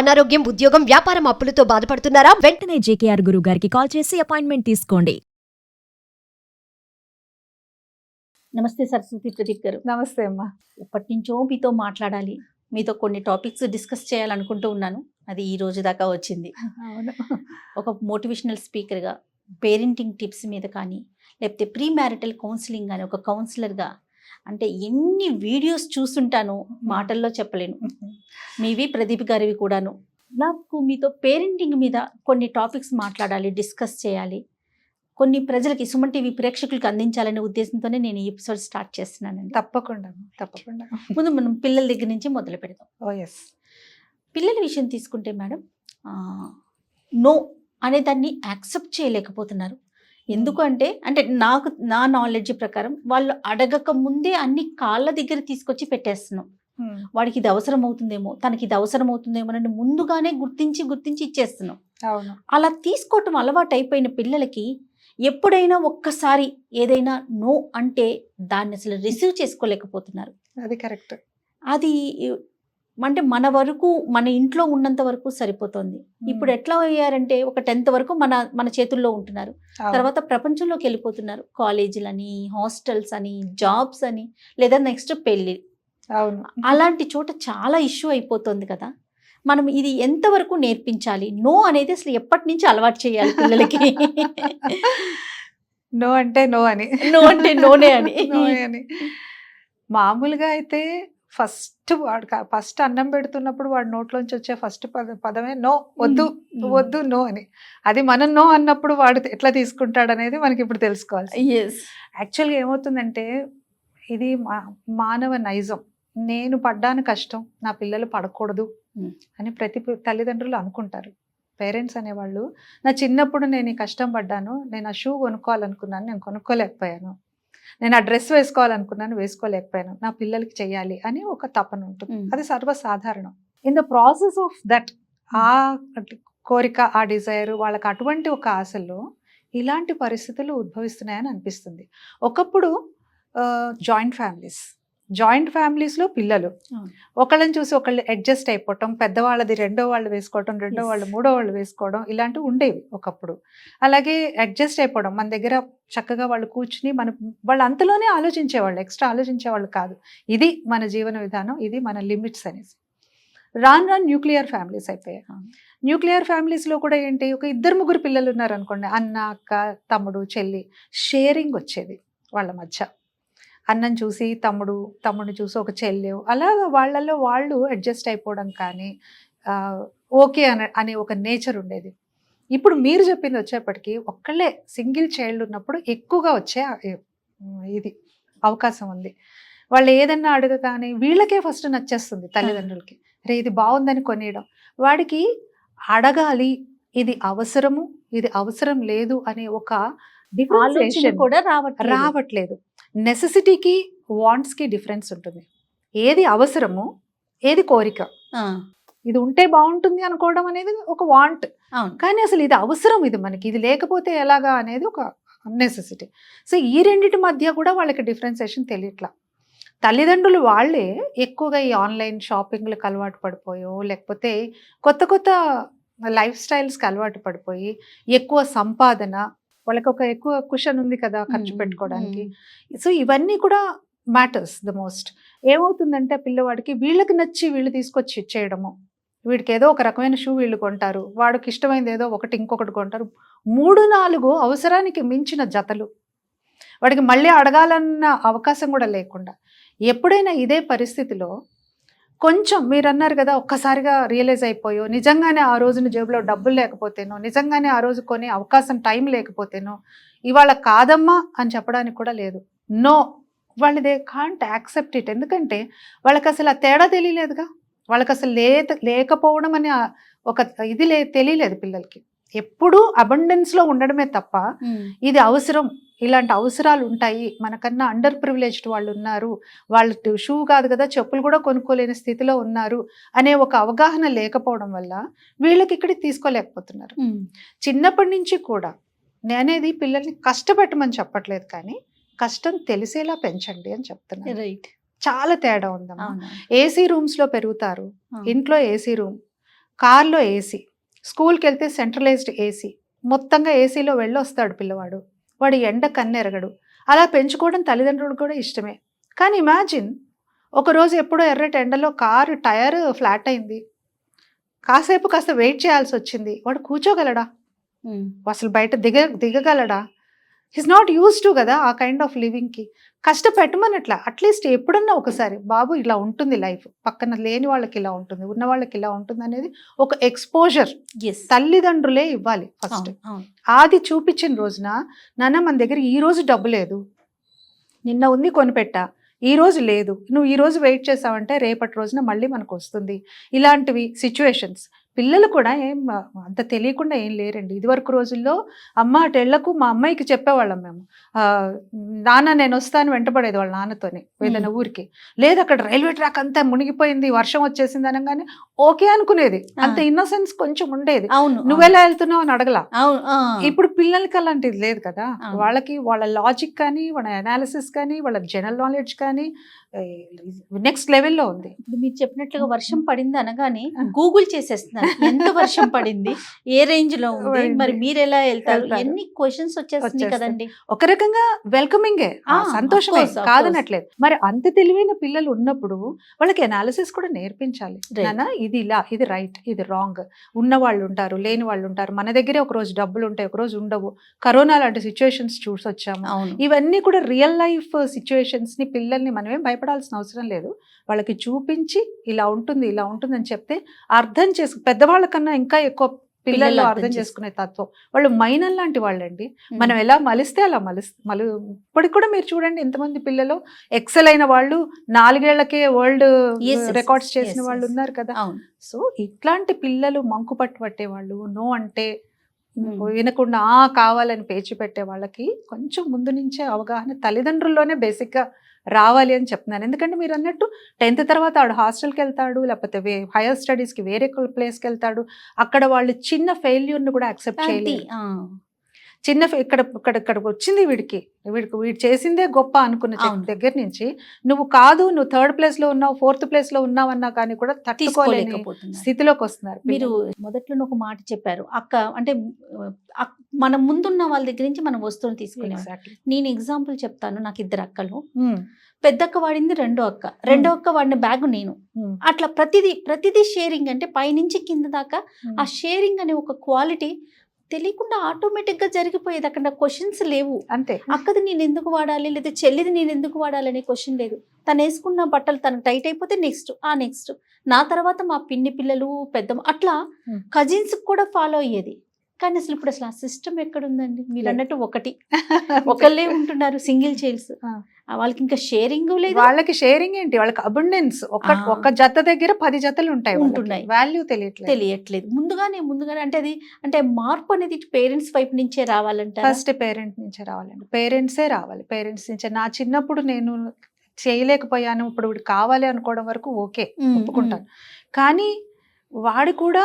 అనారోగ్యం ఉద్యోగం వ్యాపారం అప్పులతో బాధపడుతున్నారా? వెంటనే జేకేఆర్ గురువు గారికి కాల్ చేసి అపాయింట్మెంట్ తీసుకోండి. నమస్తే సరస్వతి ప్రదీప్ గారు. నమస్తే అమ్మా. ఎప్పటి నుంచో మీతో మాట్లాడాలి. మీతో కొన్ని టాపిక్స్ డిస్కస్ చేయాలనుకుంటూ ఉన్నాను. అది ఈ రోజు దాకా వచ్చింది. అవును. ఒక మోటివేషనల్ స్పీకర్గా పేరెంటింగ్ టిప్స్ మీద కానీ లేకపోతే ప్రీ మ్యారిటల్ కౌన్సిలింగ్ కానీ ఒక కౌన్సిలర్గా అంటే ఎన్ని వీడియోస్ చూస్తుంటానో మాటల్లో చెప్పలేను. మీవి ప్రదీప్ గారివి కూడాను. నాకు మీతో పేరెంటింగ్ మీద కొన్ని టాపిక్స్ మాట్లాడాలి డిస్కస్ చేయాలి. కొన్ని ప్రజలకి సుమన్ టీవీ ప్రేక్షకులకు అందించాలనే ఉద్దేశంతోనే నేను ఈ ఎపిసోడ్ స్టార్ట్ చేస్తున్నానండి. తప్పకుండా తప్పకుండా. ముందు మనం పిల్లల దగ్గర నుంచి మొదలు పెడదాం. ఓ ఎస్ పిల్లల విషయం తీసుకుంటే మేడం నో అనే దాన్ని యాక్సెప్ట్ చేయలేకపోతున్నారు. ఎందుకు అంటే అంటే నాకు నా నాలెడ్జ్ ప్రకారం వాళ్ళు అడగక ముందే అన్ని కాళ్ళ దగ్గర తీసుకొచ్చి పెట్టేస్తున్నాం. వాడికి ఇది అవసరం అవుతుందేమో తనకి ఇది అవసరం అవుతుందేమో అని ముందుగానే గుర్తించి గుర్తించి ఇచ్చేస్తున్నాం. అలా తీసుకోవటం అలవాటు అయిపోయిన పిల్లలకి ఎప్పుడైనా ఒక్కసారి ఏదైనా నో అంటే దాన్ని అసలు రిసీవ్ చేసుకోలేకపోతున్నారు. అది కరెక్ట్. అది అంటే మన వరకు మన ఇంట్లో ఉన్నంత వరకు సరిపోతుంది. ఇప్పుడు ఎట్లా అయ్యారంటే ఒక టెన్త్ వరకు మన మన చేతుల్లో ఉంటున్నారు. తర్వాత ప్రపంచంలోకి వెళ్ళిపోతున్నారు. కాలేజీలని హాస్టల్స్ అని జాబ్స్ అని లేదా నెక్స్ట్ పెళ్ళి. అవును. అలాంటి చోట చాలా ఇష్యూ అయిపోతుంది కదా. మనం ఇది ఎంతవరకు నేర్పించాలి? నో అనేది అసలు ఎప్పటి నుంచి అలవాటు చేయాలి పిల్లలకి? నో అంటే నో అని. నో అంటే నోనే అని. మామూలుగా అయితే ఫస్ట్ వాడు ఫస్ట్ అన్నం పెడుతున్నప్పుడు వాడు నోట్లోంచి వచ్చే ఫస్ట్ పద పదమే నో వద్దు వద్దు నో అని. అది మనం నో అన్నప్పుడు వాడు ఎట్లా తీసుకుంటాడు అనేది మనకి ఇప్పుడు తెలుసుకోవాలి యాక్చువల్గా ఏమవుతుందంటే ఇది మా- మానవ నైజం. నేను పడ్డాను కష్టం నా పిల్లలు పడకూడదు. అని ప్రతి తల్లిదండ్రులు అనుకుంటారు. పేరెంట్స్ అనేవాళ్ళు నా చిన్నప్పుడు నేను ఈ కష్టం పడ్డాను నేను ఆ షూ కొనుక్కోవాలనుకున్నాను నేను కొనుక్కోలేకపోయాను. నేను ఆ డ్రెస్ వేసుకోవాలనుకున్నాను వేసుకోలేకపోయాను. నా పిల్లలకి చెయ్యాలి అని ఒక తపన ఉంటుంది. అది సర్వసాధారణం. In the process of that ఆ కోరిక ఆ డిజైర్ వాళ్ళకి అటువంటి ఒక ఆశల్లో ఇలాంటి పరిస్థితులు ఉద్భవిస్తున్నాయని అనిపిస్తుంది. ఒకప్పుడు జాయింట్ ఫ్యామిలీస్ జాయింట్ ఫ్యామిలీస్లో పిల్లలు. ఒకళ్ళని చూసి ఒకళ్ళు అడ్జస్ట్ అయిపోవటం పెద్దవాళ్ళది రెండో వాళ్ళు వేసుకోవటం రెండో. వాళ్ళు మూడో వాళ్ళు వేసుకోవడం ఇలాంటివి ఉండేవి ఒకప్పుడు అలాగే అడ్జస్ట్ అయిపోవడం మన దగ్గర చక్కగా వాళ్ళు కూర్చుని మన వాళ్ళు అంతలోనే ఆలోచించేవాళ్ళు ఎక్స్ట్రా ఆలోచించేవాళ్ళు కాదు ఇది మన జీవన విధానం ఇది మన లిమిట్స్ అనేసి రాన్ రాన్ న్యూక్లియర్ ఫ్యామిలీస్ అయిపోయాయి. న్యూక్లియర్ ఫ్యామిలీస్లో కూడా ఏంటి ఒక ఇద్దరు ముగ్గురు పిల్లలు ఉన్నారు అనుకోండి అన్న అక్క తమ్ముడు చెల్లి షేరింగ్ వచ్చేది వాళ్ళ మధ్య అన్నం చూసి తమ్ముడు తమ్ముడిని చూసి ఒక చెల్లి అలాగా వాళ్ళల్లో వాళ్ళు అడ్జస్ట్ అయిపోవడం కానీ ఓకే అనే అనే ఒక నేచర్ ఉండేది. ఇప్పుడు మీరు చెప్పింది వచ్చేప్పటికి ఒక్కళ్ళే సింగిల్ చైల్డ్ ఉన్నప్పుడు ఎక్కువగా వచ్చే ఇది అవకాశం ఉంది. వాళ్ళు ఏదన్నా అడగగానే వీళ్ళకే ఫస్ట్ నచ్చేస్తుంది తల్లిదండ్రులకి. రే ఇది బాగుందని కొనియడం. వాడికి అడగాలి ఇది అవసరము ఇది అవసరం లేదు అనే ఒక కూడా రావట్లేదు. నెసెసిటీకి వాంట్స్కి డిఫరెన్స్ ఉంటుంది. ఏది అవసరము ఏది కోరిక. ఇది ఉంటే బాగుంటుంది అనుకోవడం అనేది ఒక వాంట్ కానీ అసలు ఇది అవసరం ఇది మనకి. ఇది లేకపోతే ఎలాగా అనేది ఒక నెసెసిటీ సో ఈ రెండిటి మధ్య కూడా వాళ్ళకి డిఫరెన్సేషన్ తెలియట్లా. తల్లిదండ్రులు వాళ్ళే ఎక్కువగా ఈ ఆన్లైన్ షాపింగ్లకు అలవాటు పడిపోయో లేకపోతే కొత్త కొత్త లైఫ్ స్టైల్స్కి అలవాటు పడిపోయి ఎక్కువ సంపాదన వాళ్ళకి ఒక ఎక్కువ కుషన్ ఉంది కదా ఖర్చు. పెట్టుకోవడానికి. సో ఇవన్నీ కూడా మ్యాటర్స్ ద మోస్ట్ ఏమవుతుందంటే పిల్లవాడికి వీళ్ళకి నచ్చి వీళ్ళు తీసుకొచ్చి ఇచ్చేయడము. వీడికి ఏదో ఒక రకమైన షూ వీళ్ళు కొంటారు. వాడికి ఇష్టమైనది ఏదో ఒకటి ఇంకొకటి కొంటారు. మూడు నాలుగు అవసరానికి మించిన జతలు. వాడికి మళ్ళీ అడగాలన్న అవకాశం కూడా లేకుండా. ఎప్పుడైనా ఇదే పరిస్థితిలో కొంచెం మీరు అన్నారు కదా ఒక్కసారిగా రియలైజ్ అయిపోయో. నిజంగానే ఆ రోజున జేబులో డబ్బులు లేకపోతేనో నిజంగానే ఆ రోజు కొనే అవకాశం టైం లేకపోతేనో ఇవాళ కాదమ్మా అని చెప్పడానికి కూడా లేదు. నో. వాళ్ళు దే కాంట్ యాక్సెప్ట్ ఇట్. ఎందుకంటే వాళ్ళకి అసలు ఆ తేడా తెలియలేదుగా. వాళ్ళకి అసలు లే లేకపోవడం అనే ఒక ఇది లే తెలియలేదు పిల్లలకి. ఎప్పుడూ అబండెన్స్లో ఉండడమే తప్ప. ఇది అవసరం. ఇలాంటి అవసరాలు ఉంటాయి. మనకన్నా అండర్ ప్రివిలేజ్డ్ వాళ్ళు ఉన్నారు. వాళ్ళు షూ కాదు కదా చెప్పులు కూడా కొనుక్కోలేని స్థితిలో ఉన్నారు అనే ఒక అవగాహన లేకపోవడం వల్ల వీళ్ళకి ఇక్కడికి తీసుకోలేకపోతున్నారు. చిన్నప్పటి నుంచి కూడా నేనేది పిల్లల్ని కష్టపెట్టమని చెప్పట్లేదు కానీ కష్టం తెలిసేలా పెంచండి అని చెప్తున్నాను. రైట్ చాలా తేడా ఉందమ్మా. ఏసీ రూమ్స్లో పెరుగుతారు. ఇంట్లో ఏసీ రూమ్ కార్లో ఏసీ స్కూల్కి వెళ్తే సెంట్రలైజ్డ్ ఏసీ మొత్తంగా ఏసీలో వెళ్ళొస్తాడు పిల్లవాడు. వాడు ఎండ కన్నెరగడు. అలా పెంచుకోవడం తల్లిదండ్రులకు కూడా ఇష్టమే. కానీ ఇమాజిన్ ఒకరోజు ఎప్పుడో ఎర్రటి ఎండలో కారు టైర్ ఫ్లాట్ అయింది. కాసేపు కాస్త వెయిట్ చేయాల్సి వచ్చింది. వాడు కూర్చోగలడా. అసలు బయట దిగ దిగగలడా? హిస్ నాట్ యూస్ టు కదా ఆ కైండ్ ఆఫ్ లివింగ్కి కష్టపెట్టమనట్లా అట్లీస్ట్ ఎప్పుడన్నా ఒకసారి బాబు ఇలా ఉంటుంది లైఫ్. పక్కన లేని వాళ్ళకి ఇలా ఉంటుంది ఉన్న వాళ్ళకి ఇలా ఉంటుంది అనేది ఒక ఎక్స్పోజర్. తల్లిదండ్రులే ఇవ్వాలి ఫస్ట్. అది చూపించిన రోజున నాన్న మన దగ్గర ఈ రోజు డబ్బు లేదు. నిన్న ఉంది కొనిపెట్టా. ఈ రోజు లేదు. నువ్వు ఈ రోజు వెయిట్ చేసావంటే రేపటి రోజున మళ్ళీ మనకు వస్తుంది. ఇలాంటివి సిచ్యువేషన్స్ పిల్లలు కూడా ఏం అంత తెలియకుండా ఏం లేరండి. ఇదివరకు రోజుల్లో అమ్మ అటెళ్ళకు మా అమ్మాయికి చెప్పేవాళ్ళం మేము. నాన్న నేను వస్తాను వెంటపడేది వాళ్ళ నాన్నతోనే ఏదైనా ఊరికి. లేదు అక్కడ రైల్వే ట్రాక్ అంతా మునిగిపోయింది వర్షం వచ్చేసింది అనగానే ఓకే అనుకునేది. అంత. ఇన్నోసెన్స్ కొంచెం ఉండేది. అవును నువ్వెలా వెళ్తున్నావు అని అడగలా. ఇప్పుడు పిల్లలకి అలాంటిది లేదు కదా. వాళ్ళకి వాళ్ళ లాజిక్ కానీ వాళ్ళ అనాలిసిస్ కానీ వాళ్ళ జనరల్ నాలెడ్జ్ కానీ నెక్స్ట్ లెవెల్లో ఉంది. ఇప్పుడు మీరు చెప్పినట్లుగా వర్షం పడింది అనగానే గూగుల్ చేసేస్తున్నారు ఎంత వర్షం పడింది? ఏ రేంజ్లో ఉంది. మరి మీరు ఎలా వెళ్తారు. ఎన్ని క్వశ్చన్స్ వచ్చేస్తుంది వచ్చేస్తాయి. కదండి? ఒక రకంగా వెల్కమింగే సంతోషమే. of కాదనట్లేదు. మరి అంత తెలివైన పిల్లలు ఉన్నప్పుడు వాళ్ళకి అనాలిసిస్ కూడా నేర్పించాలి. ఇది ఇలా ఇది రైట్ ఇది రాంగ్ ఉన్న వాళ్ళు ఉంటారు లేని వాళ్ళు ఉంటారు. మన దగ్గరే ఒక రోజు డబ్బులు ఉంటాయి ఒక రోజు ఉండవు. కరోనా లాంటి సిచ్యువేషన్స్ చూసి వచ్చాము అవును. ఇవన్నీ కూడా రియల్ లైఫ్ సిచ్యువేషన్స్ని పిల్లల్ని మనమేం భయపడాల్సిన అవసరం లేదు. వాళ్ళకి చూపించి ఇలా ఉంటుంది ఇలా ఉంటుందని చెప్తే అర్థం చేసు పెద్దవాళ్ళ కన్నా ఇంకా ఎక్కువ పిల్లలు పిల్లలు అర్థం చేసుకునే తత్వం. వాళ్ళు మైనల్ లాంటి వాళ్ళండి. మనం ఎలా మలిస్తే అలా మలిస్ మలు ఇప్పటికి కూడా మీరు చూడండి ఎంతమంది పిల్లలు ఎక్సెల్ అయిన వాళ్ళు నాలుగేళ్ళకే వరల్డ్ రికార్డ్స్ చేసిన వాళ్ళు. ఉన్నారు కదా. సో ఇట్లాంటి పిల్లలు మంకు పట్టు పట్టే వాళ్ళు నో అంటే. వినకుండా ఆ కావాలని పేచి పెట్టే వాళ్ళకి కొంచెం ముందు నుంచే అవగాహన తల్లిదండ్రుల్లోనే బేసిక్గా రావాలి అని చెప్తున్నాను ఎందుకంటే మీరు అన్నట్టు టెన్త్ తర్వాత ఆడు హాస్టల్కి వెళ్తాడు లేకపోతే వే హైయర్ స్టడీస్కి వేరే ప్లేస్కి వెళ్తాడు. అక్కడ వాళ్ళు చిన్న ఫెయిల్యూర్ని కూడా యాక్సెప్ట్ ఆ. చిన్న ఇక్కడ ఇక్కడ ఇక్కడికి వచ్చింది వీడికి. వీడికి వీడు చేసిందే గొప్ప అనుకున్న. దగ్గర నుంచి. నువ్వు కాదు నువ్వు థర్డ్ ప్లేస్లో ఉన్నావు ఫోర్త్ ప్లేస్లో ఉన్నావు అన్నా కానీ కూడా తట్టుకోలేని స్థితిలోకి వస్తున్నారు మీరు మొదట్లో ఒక మాట చెప్పారు. అక్క అంటే మన ముందున్న వాళ్ళ దగ్గర నుంచి మనం వస్తువులు తీసుకునే నేను ఎగ్జాంపుల్ చెప్తాను నాకు ఇద్దరు అక్కలు. పెద్దక్క వాడింది రెండో అక్క. రెండో అక్క వాడిన బ్యాగ్ నేను. అట్లా ప్రతిదీ ప్రతిదీ షేరింగ్ అంటే పైనుంచి కింద దాకా ఆ షేరింగ్ అనే ఒక క్వాలిటీ తెలియకుండా ఆటోమేటిక్గా జరిగిపోయేది. అక్కడ క్వశ్చన్స్ లేవు. అంతే. అక్కది నేను ఎందుకు వాడాలి? లేదా చెల్లిది నేను ఎందుకు వాడాలి అనే క్వశ్చన్ లేదు. తను వేసుకున్న బట్టలు తనకు టైట్ అయిపోతే నెక్స్ట్ ఆ నెక్స్ట్. నా తర్వాత మా పిన్ని పిల్లలు పెద్ద అట్లా. కజిన్స్ కూడా ఫాలో అయ్యేది. కానీ అసలు ఇప్పుడు అసలు ఆ సిస్టమ్ ఎక్కడుందండి? మీరు. అన్నట్టు ఒకటి. ఒకళ్ళే ఉంటున్నారు సింగిల్ చైల్డ్స్. వాళ్ళకి ఇంకా షేరింగ్ లేదు? వాళ్ళకి షేరింగ్ ఏంటి? వాళ్ళకి అబుండెన్స్. ఒక. ఒక జత దగ్గర పది జతలు ఉంటాయి ఉంటున్నాయి. వాల్యూ తెలియట్లేదు. తెలియట్లేదు. ముందుగానే ముందుగానే అంటే అది అంటే మార్పు అనేది పేరెంట్స్ వైపు నుంచే రావాలంటారా? ఫస్ట్ పేరెంట్ నుంచే రావాలండి. పేరెంట్సే రావాలి. పేరెంట్స్ నుంచే. నా చిన్నప్పుడు నేను చేయలేకపోయాను. ఇప్పుడు వీడు కావాలి అనుకోవడం వరకు ఓకే ఒప్పుకుంటాను. కానీ వాడు కూడా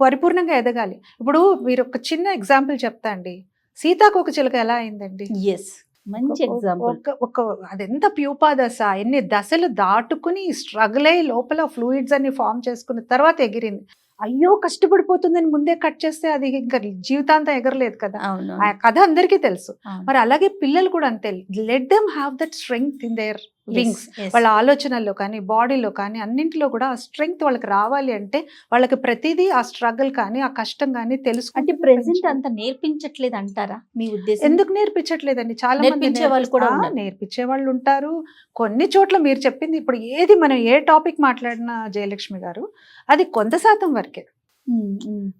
పరిపూర్ణంగా ఎదగాలి. ఇప్పుడు మీరు ఒక చిన్న ఎగ్జాంపుల్ చెప్తా అండి. సీతాకోక చిలుక ఎలా అయిందండి. ఎస్ మంచి ఎగ్జాంపుల్ ఒక ఒక అదెంత ప్యూపా దశ ఎన్ని దశలు దాటుకుని స్ట్రగుల్ అయ్యి లోపల ఫ్లూయిడ్స్ అన్ని ఫామ్ చేసుకున్న తర్వాత ఎగిరింది. అయ్యో కష్టపడిపోతుందని ముందే కట్ చేస్తే అది ఇంకా జీవితాంతం ఎగరలేదు కదా. ఆ కథ అందరికీ తెలుసు. మరి అలాగే పిల్లలు కూడా అంతే. Let them have that strength in their wings. వాళ్ళ ఆలోచనల్లో కానీ బాడీలో కానీ అన్నింటిలో కూడా ఆ స్ట్రెంగ్త్ వాళ్ళకి రావాలి అంటే వాళ్ళకి ప్రతిదీ ఆ స్ట్రగుల్ కానీ ఆ కష్టం కానీ తెలుసు అంటే ప్రెసెంట్ అంత నేర్పించట్లేదు అంటారా మీ ఉద్దేశం ఎందుకు నేర్పించట్లేదండి చాలా మంది నేర్పించే వాళ్ళు కూడా. నేర్పించే వాళ్ళు ఉంటారు కొన్ని చోట్ల మీరు చెప్పింది ఇప్పుడు ఏది మనం ఏ టాపిక్ మాట్లాడినా జయలక్ష్మి గారు అది కొంత శాతం వరకే.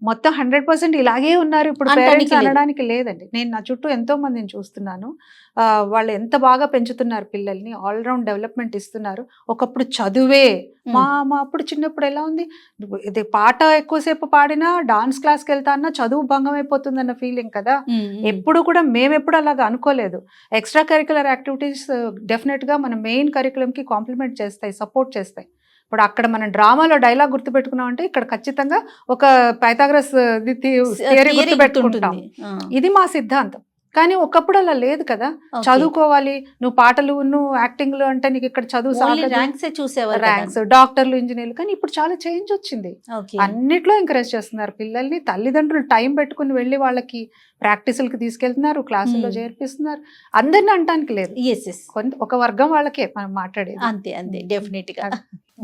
మొత్తం హండ్రెడ్ పర్సెంట్ ఇలాగే ఉన్నారు. ఇప్పుడు పేరెంట్స్. అనడానికి లేదండి. నేను నా చుట్టూ ఎంతో మందిని చూస్తున్నాను. వాళ్ళు ఎంత బాగా పెంచుతున్నారు పిల్లల్ని ఆల్రౌండ్ డెవలప్మెంట్ ఇస్తున్నారు. ఒకప్పుడు చదువే. మా మా అప్పుడు చిన్నప్పుడు ఎలా ఉంది? ఇది పాట ఎక్కువసేపు పాడినా డాన్స్ క్లాస్కి వెళ్తా అన్నా చదువు భంగం అయిపోతుంది అన్న ఫీలింగ్ కదా. ఎప్పుడు కూడా మేము ఎప్పుడు అలాగా అనుకోలేదు. ఎక్స్ట్రా కరికులర్ యాక్టివిటీస్ డెఫినెట్గా మన మెయిన్ కరికులం కి కాంప్లిమెంట్ చేస్తాయి సపోర్ట్ చేస్తాయి. ఇప్పుడు అక్కడ మనం డ్రామాలో డైలాగ్ గుర్తుపెట్టుకున్నాం అంటే ఇక్కడ ఖచ్చితంగా ఒక పైథాగరస్ థియరీ గుర్తుపెట్టుకుంటాం. ఇది మా సిద్ధాంతం. కానీ ఒకప్పుడు అలా లేదు కదా. చదువుకోవాలి నువ్వు పాటలు నువ్వు యాక్టింగ్లు అంటే నీకు ఇక్కడ చదువు. ర్యాంక్స్ చూసేవారు ర్యాంక్స్ డాక్టర్లు ఇంజనీర్లు కానీ ఇప్పుడు చాలా చేంజ్ వచ్చింది. అన్నిట్లో ఎంకరేజ్ చేస్తున్నారు పిల్లల్ని. తల్లిదండ్రులు టైం పెట్టుకుని వెళ్ళి వాళ్ళకి ప్రాక్టీసులకు తీసుకెళ్తున్నారు క్లాసుల్లో. చేర్పిస్తున్నారు. అందరిని అనటానికి లేదు. కొంత ఒక వర్గం వాళ్ళకే మనం మాట్లాడేది. అంతే అంతే. డెఫినెట్గా.